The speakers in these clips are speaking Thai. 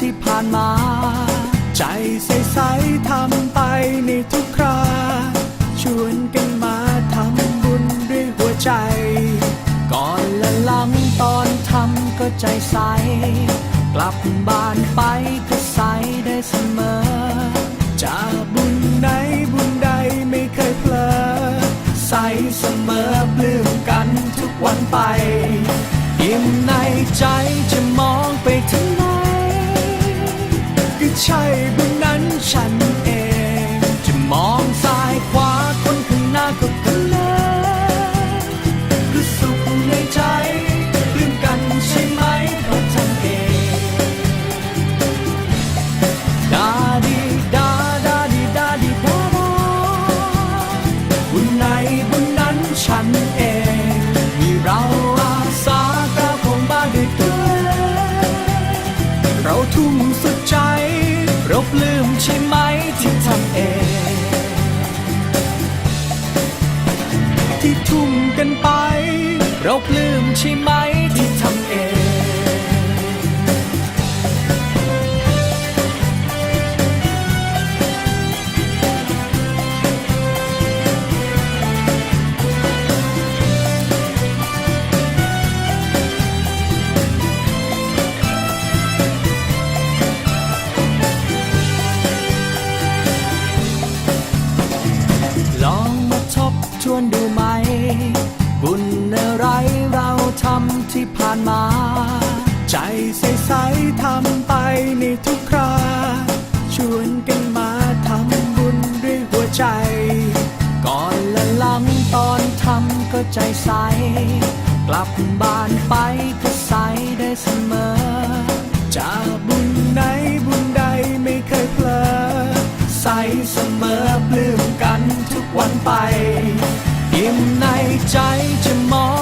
ที่ผ่านมา ใจใสๆทำไปในทุกครา ชวนกันมาทำบุญด้วยหัวใจ ก่อนและหลังตอนทำก็ใจใส กลับบ้านไปก็ใสได้เสมอ จะบุญไหนบุญใดไม่เคยเพลอ ใสเสมอปลื้มกันทุกวันไป อิ่มในใจจะมองไปถึง ใช่บุญนั้นฉันเอง จะมองซ้ายขวาคนข้างหน้าก็กันเลยรู้สุขในใจลืมกันใช่ไหมเพราะทำเองดาดีดาดาดีดาดีดาดาบุญไหนบุญนั้นฉันเอง มีเราอาสาก้าวของบ้านด้วยตัวเอเราทุ่มสุดใจ ราปลื้มใช่ไหมที่ทำเอง ที่ทุ่มกันไป เราปลื้มใช่ไหมที่ทำเอง ทำที่ผ่านมา ใจใสๆทำไปในทุกคราชวนกันมาทำบุญด้วยหัวใจ ก่อนและหลังตอนทำก็ใจใส กลับบ้านไปก็ใสได้เสมอ จะบุญไหนบุญใดไม่เคยเพลอใสเสมอปลื้มกันทุกวันไปอิ่มในใจจะมอง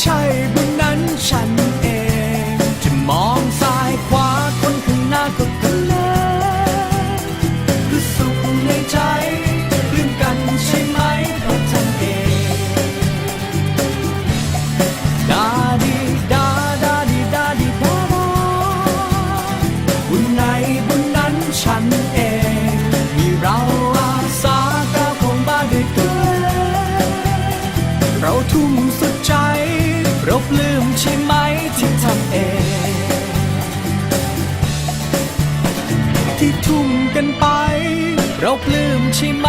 ใช่บุญนั้นฉันเอง จะมองซ้ายขวาคนข้างหน้าก็กันเลยรู้สุขในใจลืมกันใช่ไหมเพราะทำเองดาดีดาดาดีดาดีดาดาบุญไหนบุญนั้นฉันเอง มีเราอาสาก้าวของบ้านด้วยตัวเองเราทุ่มสุดใจ ใช่ไหมที่ทำเอง ที่ทุ่มกันไป เราปลื้มใช่ไหม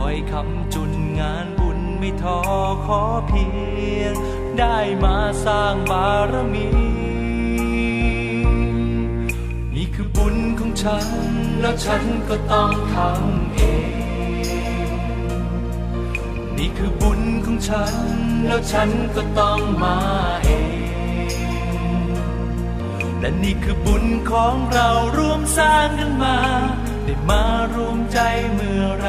อยคำจุนงานบุญไม่ท้อขอเพียง ได้มาสร้างบารมี นี่คือบุญของฉัน แล้วฉันก็ต้องทำเอง นี่คือบุญของฉัน แล้วฉันก็ต้องมาเองและนี่คือบุญของเราร่วมสร้างกันมา ได้มารวมใจเมื่อไร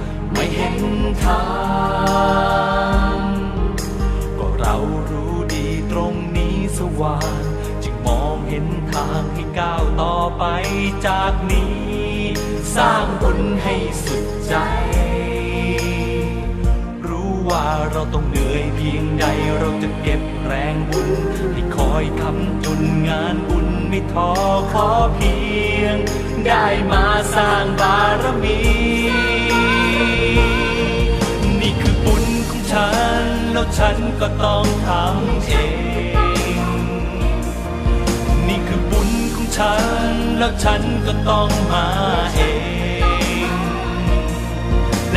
ให้สุดใจ รู้ว่าเราต้องเหนื่อยเพียงใดเราจะเก็บแรงบุญที่คอยคำจุนงานบุญไม่ท้อขอเพียง ได้มาสร้างบารมี นี่คือบุญของฉัน แล้วฉันก็ต้องทำเองนี่คือบุญของฉัน แล้วฉันก็ต้องมาเอง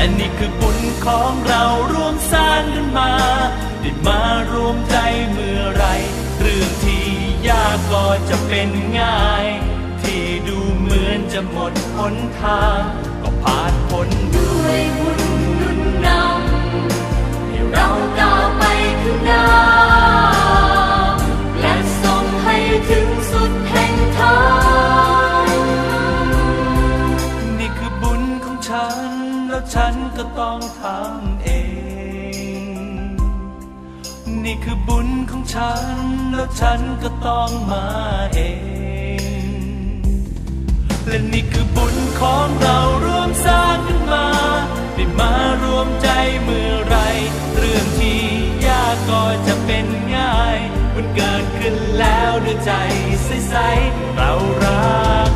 และนี่คือบุญของเราร่วมสร้างกันมา ได้มารวมใจเมื่อไรเรื่องที่ยากก็จะเป็นง่าย ที่ดูเหมือนจะหมดหนทาง ก็ผ่านพ้นด้วยบุญนุนนำให้เราก้าวไปข้างหน้า คือบุญของฉัน แล้วฉันก็ต้องมาเอง และนี่คือบุญของเราร่วมสร้างขึ้นมาได้มารวมใจเมื่อไร เรื่องที่ยากก็จะเป็นง่าย มันเกิดขึ้นแล้วด้วยใจใสๆเรารัก